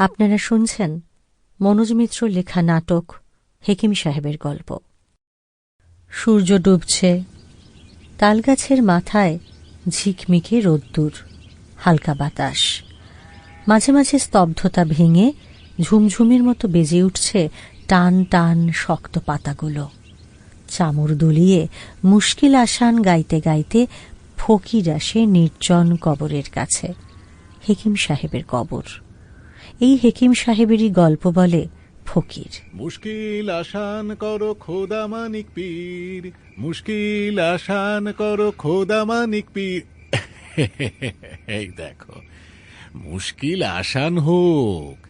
আপনারা শুনছেন মনোজ মিত্র লেখা নাটক হেকিম সাহেবের গল্প। সূর্য ডুবছে, তালগাছের মাথায় ঝিকমিকে রোদ্দুর, হালকা বাতাস। মাঝে মাঝে স্তব্ধতা ভেঙে ঝুমঝুমের মতো বেজে উঠছে টান টান শক্ত পাতাগুলো। চামড় দুলিয়ে মুশকিল আসান গাইতে গাইতে ফকির আসে নির্জন কবরের কাছে, হেকিম সাহেবের কবর। এই হেকিম সাহেবেরই গল্প বলে ফকির। মুশকিল আসান করো খোদা মানিক পীর। মুশকিল আসান করো খোদা মানিক পীর। এই দেখো, মুশকিল আসান হোক,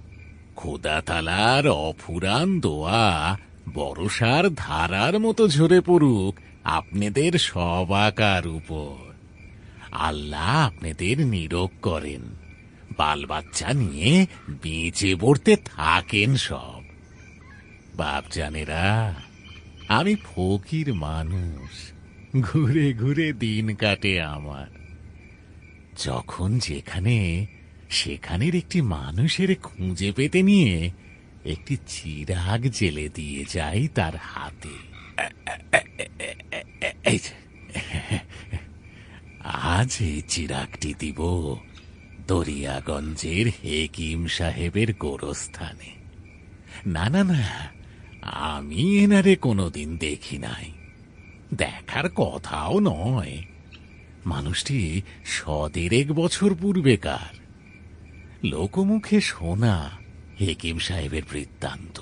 খোদা তালার অফুরান দোয়া বরসার ধারার মতো ঝরে পড়ুক আপনাদের সব আকার উপর। আল্লাহ আপনাদের নিরোগ করেন। বাল বাচ্চা নিয়ে বেঁচে পড়তে থাকেন সব। বাপজানেরা আমি ফকির মানুষ। ঘুরে ঘুরে দিন কাটে আমার। যখন যেখানে, সেখানের একটি মানুষের খুঁজে পেতে নিয়ে একটি চিরাগ জেলে দিয়ে যাই তার হাতে। আজ এই চিরাগটি দিব। দরিয়াগঞ্জের হেকিম সাহেবের গোরস্থানে। না না না, আমি এনারে কোনোদিন দেখি নাই। দেখার কথাও নয়। মানুষটি সদেরেক বছর পূর্বেকার। লোকমুখে শোনা হেকিম সাহেবের বৃত্তান্ত।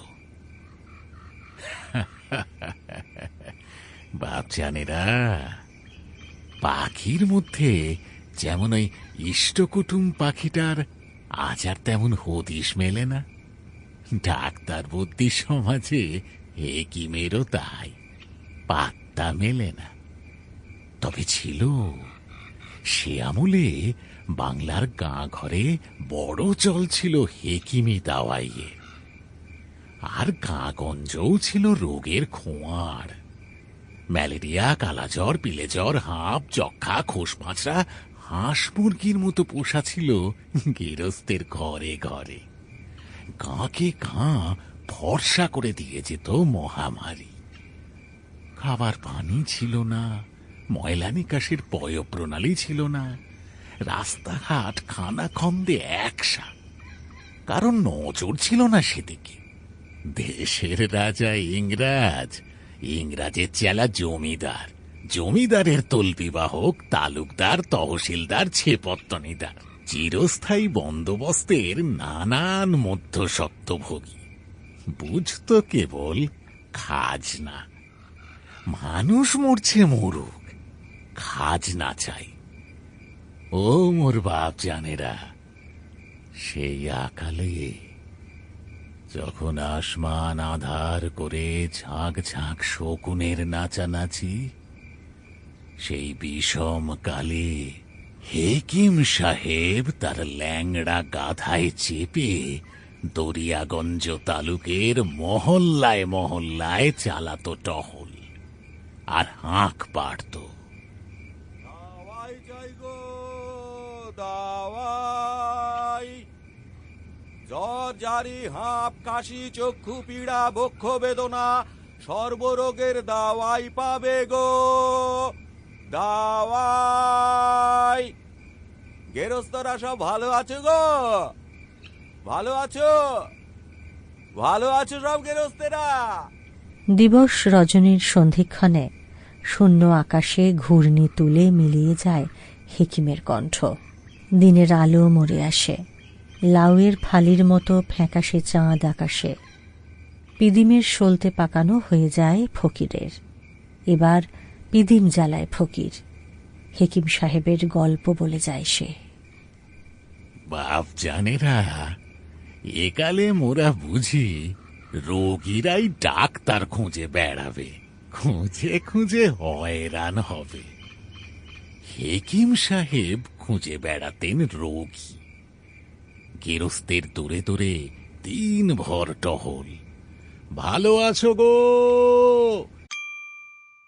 বাপজানেরা পাখির মধ্যে যেমন ওই ইষ্টকুটুম পাখিটার আজ আর তেমন হদিশ মেলে না। ডাক্তার বুদ্ধি সমাজে হেকিমেরও তাই, পাত্তা মেলে না। তবে ছিল, সে আমলে বাংলার গাঁ ঘরে বড় চল ছিল হেকিমি দাওয়াইয়ে। আর গাঁগঞ্জও ছিল রোগের খোঁয়ার। ম্যালেরিয়া, কালাজ্বর, পিলেজ্বর, হাঁপ, যক্ষা খোসপাঁচড়া হাঁস মুরগির মতো পোষা ছিল গেরস্তের ঘরে ঘরে। গাঁকে গাঁ ফর্সা করে দিয়ে যেত মহামারী। খাবার পানি ছিল না, ময়লা নিকাশের পয় প্রণালী ছিল না, রাস্তাঘাট খানা খন্দে একসা। কারণ নজর ছিল না সেদিকে। দেশের রাজা ইংরাজ, ইংরাজের চেলা জমিদার জমিদারের তল্পিবাহক, তালুকদার, তহসিলদার, ছেপত্তনিদার, চিরস্থায়ী বন্দোবস্তের নানান মধ্যসত্ত্বভোগী বুঝতো কেবল খাজনা। মানুষ মরছে মরুক খাজনা চাই। ও মোর বাপ জানেরা সেই আকালে যখন আসমান আধার করে ঝাঁক ঝাঁক শকুনের নাচানাচি সেই বিষম কালে হেকিম সাহেব তার ল্যাংড়া গাধায় চেপে দরিয়াগঞ্জ তালুকের মহল্লায় মহল্লায় চালাত টহল আর হাঁক পাড়ত। জ্বর জারি হাঁপ, কাশি, চক্ষু, পীড়া, বক্ষ বেদনা, সর্বরোগের দাওয়াই পাবে গো। দাওয়াই। গেরস্তরা সব ভালো আছো গো? ভালো আছো? ভালো আছো সব গেরস্তেরা? দিবস রজনীর সন্ধিক্ষণে শূন্য আকাশে ঘূর্ণি তুলে মিলিয়ে যায় হেকিমের কণ্ঠ। দিনের আলো মরে আসে। লাউয়ের ফালির মতো ফ্যাকাশে চাঁদ আকাশে। পিদিমের সলতে পাকানো হয়ে যায় ফকিরের। এবার পিদিম জ্বালায় ফকির। হেকিম সাহেবের গল্প বলে যায় সে। বাপ জানেরা, একালে মোরা বুঝি রোগীরাই ডাক্তার খুঁজে বেড়াবে। খুঁজে খুঁজে হয়রান হবে। হেকিম সাহেব খুঁজে বেড়াতেন রোগী। গেরস্তের দূরে দূরে দিন ভর টহল। ভালো আছো গো?